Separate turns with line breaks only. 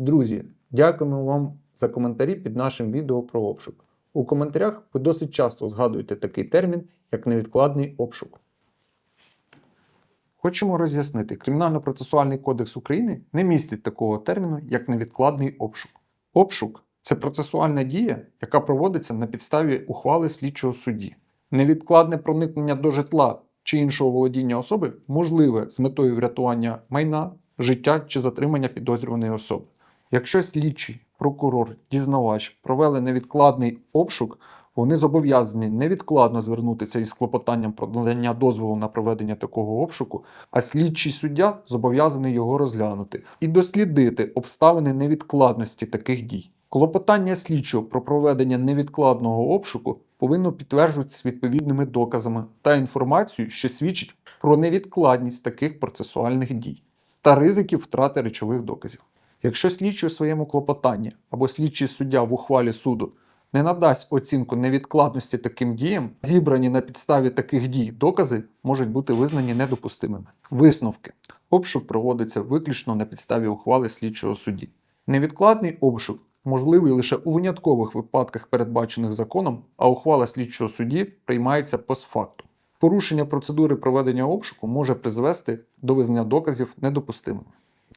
Друзі, дякуємо вам за коментарі під нашим відео про обшук. У коментарях ви досить часто згадуєте такий термін, як невідкладний обшук. Хочемо роз'яснити, Кримінально-процесуальний кодекс України не містить такого терміну, як невідкладний обшук. Обшук це процесуальна дія, яка проводиться на підставі ухвали слідчого судді. Невідкладне проникнення до житла чи іншого володіння особи можливе з метою врятування майна, життя чи затримання підозрюваної особи. Якщо слідчий, прокурор, дізнавач провели невідкладний обшук, вони зобов'язані невідкладно звернутися із клопотанням про надання дозволу на проведення такого обшуку, а слідчий суддя зобов'язаний його розглянути і дослідити обставини невідкладності таких дій. Клопотання слідчого про проведення невідкладного обшуку повинно підтверджуватися відповідними доказами та інформацією, що свідчить про невідкладність таких процесуальних дій та ризиків втрати речових доказів. Якщо слідчий у своєму клопотанні або слідчий суддя в ухвалі суду не надасть оцінку невідкладності таким діям, зібрані на підставі таких дій докази можуть бути визнані недопустимими. Висновки. Обшук проводиться виключно на підставі ухвали слідчого судді. Невідкладний обшук можливий лише у виняткових випадках, передбачених законом, а ухвала слідчого судді приймається постфактум. Порушення процедури проведення обшуку може призвести до визнання доказів недопустимими.